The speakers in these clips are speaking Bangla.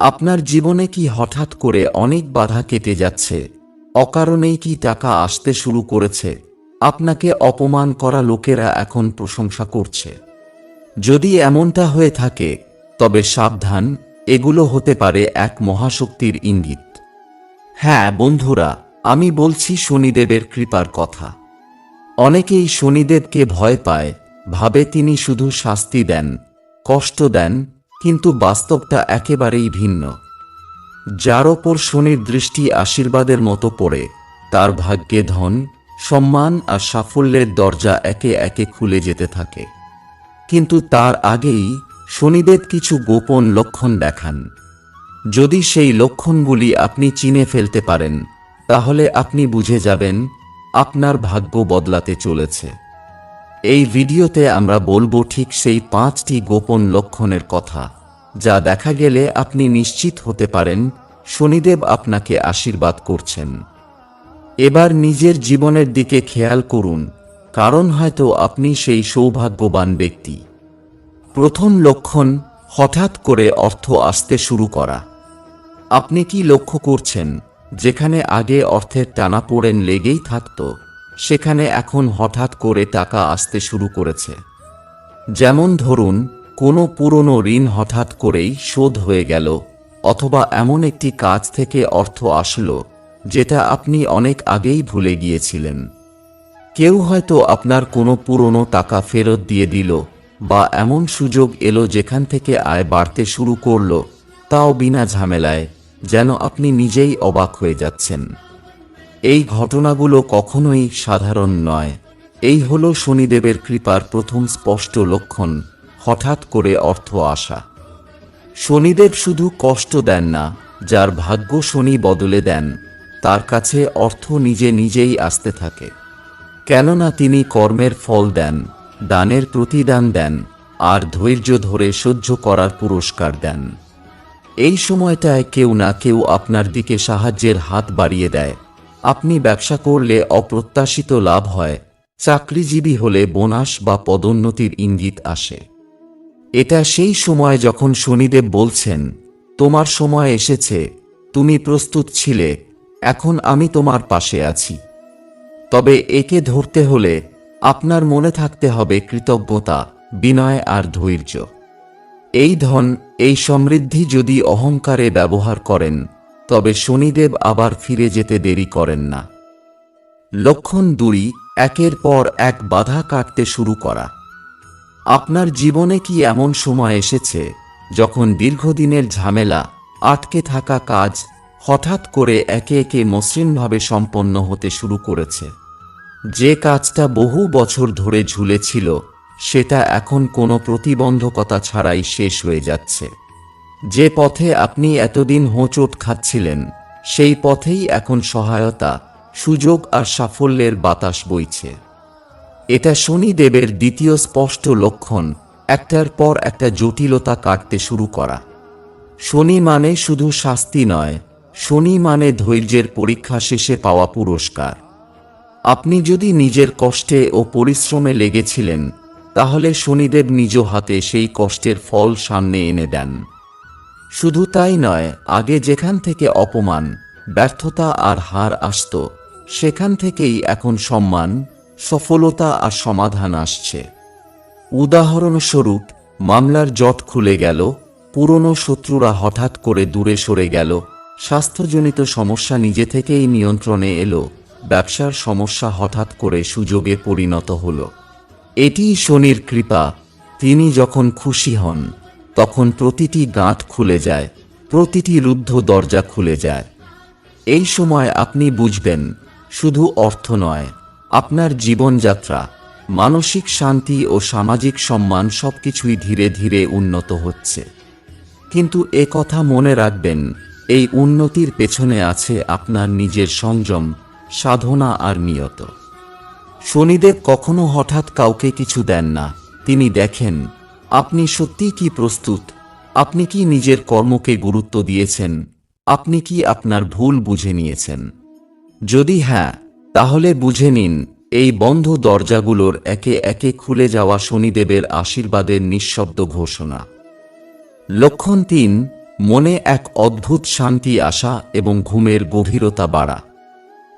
আপনার জীবনে কি হঠাৎ করে অনেক বাধা কেটে যাচ্ছে? অকারণেই কি টাকা আসতে শুরু করেছে? আপনাকে অপমান করা লোকেরা এখন প্রশংসা করছে। যদি এমনটা হয়ে থাকে, তবে সাবধান, এগুলো হতে পারে এক মহাশক্তির ইঙ্গিত। হ্যাঁ বন্ধুরা, আমি বলছি শনিদেবের কৃপার কথা। অনেকেই শনিদেবকে ভয় পায়, ভাবে তিনি শুধু শাস্তি দেন, কষ্ট দেন কিন্তু বাস্তবটা একেবারেই ভিন্ন। যার ওপর শনির দৃষ্টি আশীর্বাদের মতো পড়ে, তার ভাগ্যে ধন, সম্মান আর সাফল্যের দরজা একে একে খুলে যেতে থাকে। কিন্তু তার আগেই শনিদেব কিছু গোপন লক্ষণ দেখান। যদি সেই লক্ষণগুলি আপনি চিনে ফেলতে পারেন, তাহলে আপনি বুঝে যাবেন আপনার ভাগ্য বদলাতে চলেছে। এই ভিডিওতে আমরা বলব ঠিক সেই পাঁচটি গোপন লক্ষণের কথা। যা দেখা গেলে আপনি নিশ্চিত হতে পারেন, শনিদেব আপনাকে আশীর্বাদ করছেন। এবার নিজের জীবনের দিকে খেয়াল করুন, কারণ হয়তো আপনি সেই সৌভাগ্যবান ব্যক্তি। প্রথম লক্ষণ, হঠাৎ করে অর্থ আসতে শুরু করা। আপনি কি লক্ষ্য করছেন, যেখানে আগে অর্থের টানা টানাপোড়েন লেগেই থাকত, সেখানে এখন হঠাৎ করে টাকা আসতে শুরু করেছে। যেমন ধরুন কোনো পুরনো ঋণ হঠাৎ করেই শোধ হয়ে গেল, অথবা এমন একটি কাজ থেকে অর্থ আসলো, যেটা আপনি অনেক আগেই ভুলে গিয়েছিলেন। কেউ হয়তো আপনার কোনো পুরনো টাকা ফেরত দিয়ে দিল, বা এমন সুযোগ এলো যেখান থেকে আয় বাড়তে শুরু করল, তাও বিনা ঝামেলায়, যেন আপনি নিজেই অবাক হয়ে যাচ্ছেন। এই ঘটনাগুলো কখনোই সাধারণ নয়। এই হল শনিদেবের কৃপার প্রথম স্পষ্ট লক্ষণ। হঠাৎ করে অর্থ আসা। শনিদেব শুধু কষ্ট দেন না, যার ভাগ্য শনি বদলে দেন, তার কাছে অর্থ নিজে নিজেই আসতে থাকে। কেননা তিনি কর্মের ফল দেন, দানের প্রতিদান দেন, আর ধৈর্য ধরে সহ্য করার পুরস্কার দেন। এই সময়টায় কেউ না কেউ আপনার দিকে সাহায্যের হাত বাড়িয়ে দেয়। আপনি ব্যবসা করলে অপ্রত্যাশিত লাভ হয়, চাকরিজীবী হলে বোনাস বা পদোন্নতির ইঙ্গিত আসে। এটা সেই সময় যখন শনিদেব বলছেন, তোমার সময় এসেছে, তুমি প্রস্তুত ছিলে, এখন আমি তোমার পাশে আছি। তবে একে ধরতে হলে আপনার মনে থাকতে হবে কৃতজ্ঞতা, বিনয় আর ধৈর্য। এই ধন, এই সমৃদ্ধি যদি অহংকারে ব্যবহার করেন, তবে শনিদেব আবার ফিরে যেতে দেরি করেন না। লক্ষণ দুই, একের পর এক বাধা কাটতে শুরু করা। আপনার জীবনে কি এমন সময় এসেছে, যখন দীর্ঘদিনের ঝামেলা, আটকে থাকা কাজ, হঠাৎ করে একে একে মসৃণভাবে সম্পন্ন হতে শুরু করেছে? যে কাজটা বহু বছর ধরে ঝুলেছিল, সেটা এখন কোনো প্রতিবন্ধকতা ছাড়াই শেষ হয়ে যাচ্ছে। যে পথে আপনি এতদিন হোঁচট খাচ্ছিলেন, সেই পথেই এখন সহায়তা, সুযোগ আর সাফল্যের বাতাস বইছে। এটা শনিদেবের দ্বিতীয় স্পষ্ট লক্ষণ, একটার পর একটা জটিলতা কাটতে শুরু করা। শনি মানে শুধু শাস্তি নয়, শনি মানে ধৈর্যের পরীক্ষা শেষে পাওয়া পুরস্কার। আপনি যদি নিজের কষ্টে ও পরিশ্রমে লেগেছিলেন, তাহলে শনিদেব নিজ হাতে সেই কষ্টের ফল সামনে এনে দেন। শুধু তাই নয়, আগে যেখান থেকে অপমান, ব্যর্থতা আর হার আসত, সেখান থেকেই এখন সম্মান সফলতা আর সমাধান আসছে। উদাহরণস্বরূপ, মামলার জট খুলে গেল, পুরনো শত্রুরা হঠাৎ করে দূরে সরে গেল, স্বাস্থ্যজনিত সমস্যা নিজে থেকেই নিয়ন্ত্রণে এলো, ব্যবসার সমস্যা হঠাৎ করে সুযোগে পরিণত হল। এটি শনির কৃপা, তিনি যখন খুশি হন, তখন প্রতিটি গাঁট খুলে যায়, প্রতিটি রুদ্ধ দরজা খুলে যায়। এই সময় আপনি বুঝবেন, শুধু অর্থ নয় আপনার জীবনযাত্রা, মানসিক শান্তি ও সামাজিক সম্মান সবকিছুই ধীরে ধীরে উন্নত হচ্ছে। কিন্তু এ কথা মনে রাখবেন, এই উন্নতির পেছনে আছে আপনার নিজের সংযম, সাধনা আর নিয়ত। শনিদেব কখনো হঠাৎ কাউকে কিছু দেন না। তিনি দেখেন, আপনি সত্যি কি প্রস্তুত? আপনি কি নিজের কর্মকে গুরুত্ব দিয়েছেন? আপনি কি আপনার ভুল বুঝে নিয়েছেন? যদি হ্যাঁ তাহলে বুঝে নিন, এই বন্ধ দরজাগুলোর একে একে খুলে যাওয়া শনিদেবের আশীর্বাদের নিঃশব্দ ঘোষণা। লক্ষণ তিন, মনে এক অদ্ভুত শান্তি আসা এবং ঘুমের গভীরতা বাড়া।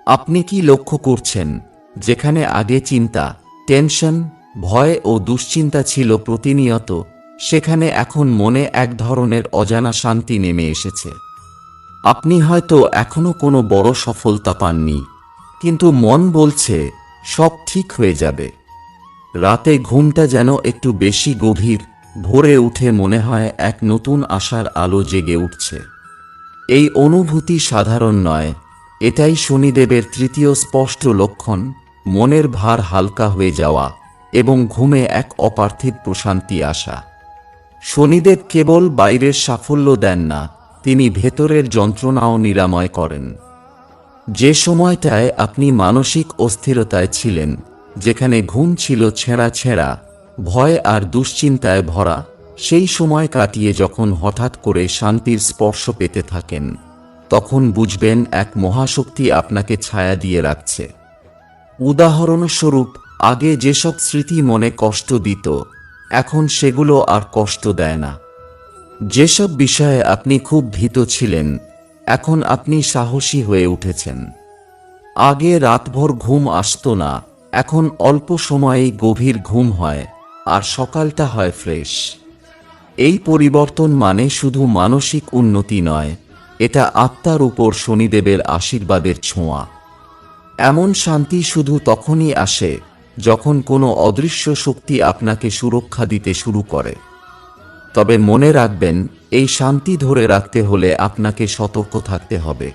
আপনি কি লক্ষ্য করছেন, যেখানে আগে চিন্তা, টেনশন, ভয় ও দুশ্চিন্তা ছিল প্রতিনিয়ত, সেখানে এখন মনে এক ধরনের অজানা শান্তি নেমে এসেছে। আপনি হয়তো এখনও কোনো বড় সফলতা পাননি। কিন্তু মন বলছে, সব ঠিক হয়ে যাবে। রাতে ঘুমটা যেন একটু বেশি গভীর, ভোরে উঠে মনে হয় এক নতুন আশার আলো জেগে উঠছে। এই অনুভূতি সাধারণ নয়, এটাই শনিদেবের তৃতীয় স্পষ্ট লক্ষণ, মনের ভার হালকা হয়ে যাওয়া এবং ঘুমে এক অপার্থিব প্রশান্তি আসা। শনিদেব কেবল বাইরের সাফল্য দেন না, তিনি ভেতরের যন্ত্রণাও নিরাময় করেন। যে সময়টায় আপনি মানসিক অস্থিরতায় ছিলেন, যেখানে ঘুম ছিল ছেঁড়া ছেঁড়া, ভয় আর দুশ্চিন্তায় ভরা, সেই সময় কাটিয়ে যখন হঠাৎ করে শান্তির স্পর্শ পেতে থাকেন, তখন বুঝবেন এক মহাশক্তি আপনাকে ছায়া দিয়ে রাখছে। উদাহরণস্বরূপ, আগে যেসব স্মৃতি মনে কষ্ট দিত, এখন সেগুলো আর কষ্ট দেয় না। যেসব বিষয়ে আপনি খুব ভীত ছিলেন এখন আপনি সাহসী হয়ে উঠেছেন। আগে রাতভর ঘুম আসতো না, এখন অল্প সময়েই গভীর ঘুম হয়, আর সকালটা হয় ফ্রেশ। এই পরিবর্তন মানে শুধু মানসিক উন্নতি নয়, এটা আত্মার উপর শনিদেবের আশীর্বাদের ছোঁয়া। এমন শান্তি শুধু তখনই আসে, যখন কোনো অদৃশ্য শক্তি আপনাকে সুরক্ষা দিতে শুরু করে। তবে মনে রাখবেন এই শান্তি ধরে রাখতে হলে আপনাকে সতর্ক থাকতে হবে।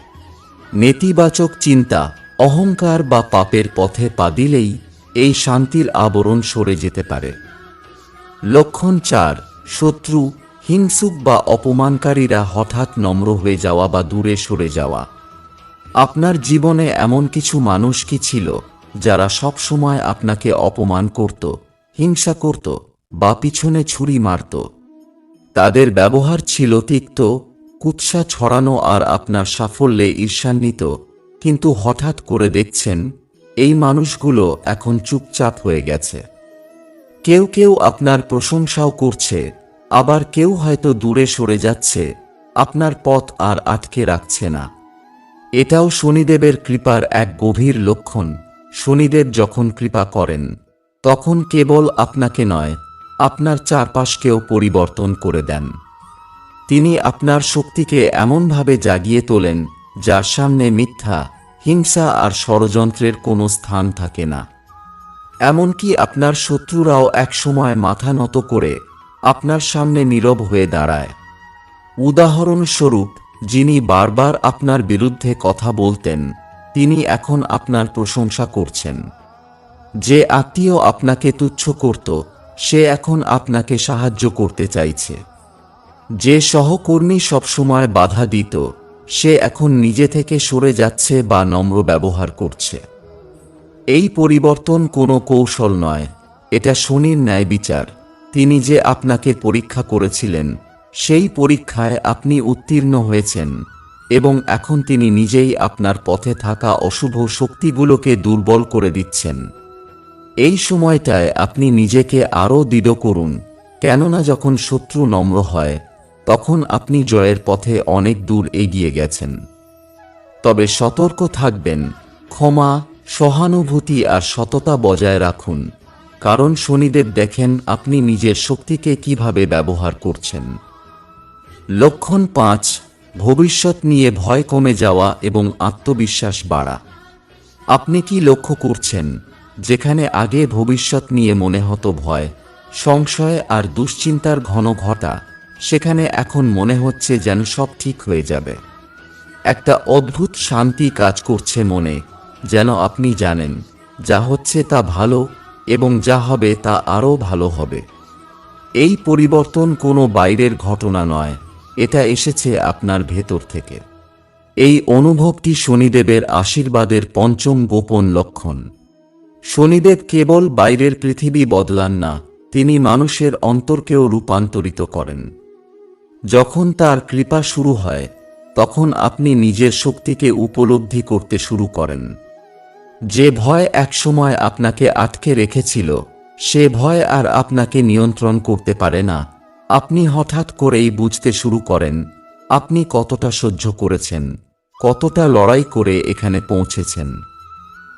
নেতিবাচক চিন্তা, অহংকার বা পাপের পথে পা দিলেই এই শান্তির আবরণ সরে যেতে পারে। লক্ষণ চার, শত্রু, হিংসুক বা অপমানকারীরা হঠাৎ নম্র হয়ে যাওয়া বা দূরে সরে যাওয়া। আপনার জীবনে এমন কিছু মানুষ কি ছিল যারা সব সময় আপনাকে অপমান করত, হিংসা করত বা পিছনে ছুরি মারত? তাদের ব্যবহার ছিল তিক্ত, কুৎসা ছড়ানো আর আপনার সাফল্যে ঈর্ষান্বিত। কিন্তু হঠাৎ করে দেখছেন, এই মানুষগুলো এখন চুপচাপ হয়ে গেছে। কেউ কেউ আপনার প্রশংসাও করছে, আবার কেউ হয়তো দূরে সরে যাচ্ছে, আপনার পথ আর আটকে রাখছে না। এটাও শনিদেবের কৃপার এক গভীর লক্ষণ। শনিদেব যখন কৃপা করেন, তখন কেবল আপনাকে নয় আপনার চারপাশকেও পরিবর্তন করে দেন। তিনি আপনার শক্তিকে এমনভাবে জাগিয়ে তোলেন, যার সামনে মিথ্যা, হিংসা আর ষড়যন্ত্রের কোনো স্থান থাকে না। এমনকি আপনার শত্রুরাও একসময় মাথা নত করে আপনার সামনে নীরব হয়ে দাঁড়ায়। উদাহরণস্বরূপ, যিনি বারবার আপনার বিরুদ্ধে কথা বলতেন, তিনি এখন আপনার প্রশংসা করছেন। যে আত্মীয় আপনাকে তুচ্ছ করত সে এখন আপনাকে সাহায্য করতে চাইছে। যে সহকর্মী সবসময় বাধা দিত, সে এখন নিজে থেকে সরে যাচ্ছে বা নম্র ব্যবহার করছে। এই পরিবর্তন কোনো কৌশল নয়, এটা শনির ন্যায় বিচার। তিনি যে আপনাকে পরীক্ষা করেছিলেন, সেই পরীক্ষায় আপনি উত্তীর্ণ হয়েছেন এবং এখন তিনি নিজেই আপনার পথে থাকা অশুভ শক্তিগুলোকে দুর্বল করে দিচ্ছেন। এই সময়টায় আপনি নিজেকে আরও দৃঢ় করুন। কেননা যখন শত্রু নম্র হয়, তখন আপনি জয়ের পথে অনেক দূর এগিয়ে গেছেন। তবে সতর্ক থাকবেন, ক্ষমা, সহানুভূতি আর সততা বজায় রাখুন। কারণ শনিদেব দেখেন আপনি নিজের শক্তিকে কীভাবে ব্যবহার করছেন। লক্ষণ পাঁচ, ভবিষ্যৎ নিয়ে ভয় কমে যাওয়া এবং আত্মবিশ্বাস বাড়া। আপনি কি লক্ষ্য করছেন? যেখানে আগে ভবিষ্যৎ নিয়ে মনে হতো ভয়, সংশয় আর দুশ্চিন্তার ঘন ঘটা, সেখানে এখন মনে হচ্ছে যেন সব ঠিক হয়ে যাবে। একটা অদ্ভুত শান্তি কাজ করছে মনে, যেন আপনি জানেন যা হচ্ছে তা ভালো এবং যা হবে তা আরও ভালো হবে। এই পরিবর্তন কোনো বাইরের ঘটনা নয়, এটা এসেছে আপনার ভেতর থেকে। এই অনুভবটি শনিদেবের আশীর্বাদের পঞ্চম গোপন লক্ষণ। শনিদেব কেবল বাইরের পৃথিবী বদলান না, তিনি মানুষের অন্তরকেও রূপান্তরিত করেন। যখন তার কৃপা শুরু হয়, তখন আপনি নিজের শক্তিকে উপলব্ধি করতে শুরু করেন। যে ভয় একসময় আপনাকে আটকে রেখেছিল, সে ভয় আর আপনাকে নিয়ন্ত্রণ করতে পারে না। আপনি হঠাৎ করেই বুঝতে শুরু করেন, আপনি কতটা সহ্য করেছেন, কতটা লড়াই করে এখানে পৌঁছেছেন।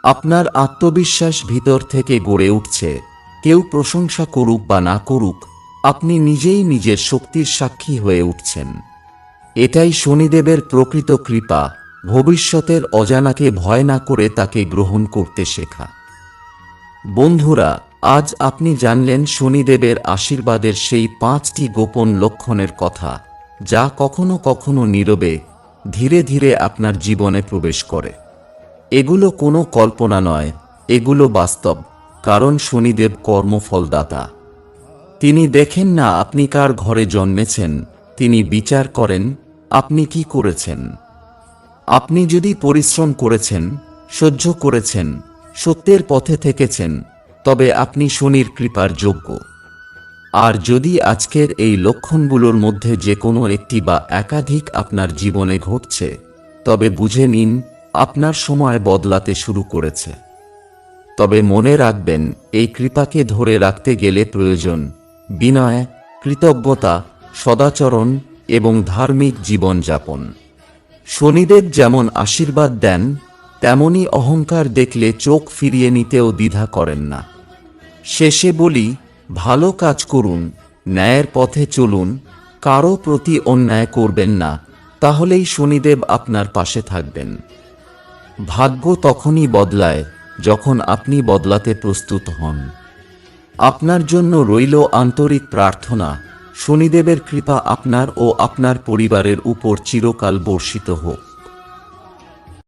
আপনার আত্মবিশ্বাস ভিতর থেকে গড়ে উঠছে। কেউ প্রশংসা করুক বা না করুক, আপনি নিজেই নিজের শক্তির সাক্ষী হয়ে উঠছেন। এটাই শনিদেবের প্রকৃত কৃপা, ভবিষ্যতের অজানাকে ভয় না করে তাকে গ্রহণ করতে শেখা। বন্ধুরা, আজ আপনি জানলেন শনিদেবের আশীর্বাদের সেই পাঁচটি গোপন লক্ষণের কথা, যা কখনো কখনো নীরবে, ধীরে ধীরে আপনার জীবনে প্রবেশ করে। এগুলো কোনো কল্পনা নয়, এগুলো বাস্তব, কারণ শনিদেব কর্মফলদাতা। তিনি দেখেন না আপনি কার ঘরে জন্মেছেন, তিনি বিচার করেন, আপনি কি করেছেন। আপনি যদি পরিশ্রম করেছেন, সহ্য করেছেন, সত্যের পথে থেকেছেন, তবে আপনি শনির কৃপার যোগ্য। আর যদি আজকের এই লক্ষণগুলোর মধ্যে যে কোনো একটি বা একাধিক আপনার জীবনে ঘটছে, তবে বুঝে নিন আপনার সময় বদলাতে শুরু করেছে। তবে মনে রাখবেন, এই কৃপাকে ধরে রাখতে গেলে প্রয়োজন বিনয়, কৃতজ্ঞতা, সদাচরণ এবং ধার্মিক জীবনযাপন। শনিদেব যেমন আশীর্বাদ দেন, তেমনি অহংকার দেখলে চোখ ফিরিয়ে নিতেও দ্বিধা করেন না। শেষে বলি, ভালো কাজ করুন, ন্যায়ের পথে চলুন, কারও প্রতি অন্যায় করবেন না, তাহলেই শনিদেব আপনার পাশে থাকবেন। ভাগ্য তখনই বদলায় যখন আপনি বদলাতে প্রস্তুত হন। আপনার জন্য রইল আন্তরিক প্রার্থনা, শনিদেবের কৃপা আপনার ও আপনার পরিবারের উপর চিরকাল বর্ষিত হোক।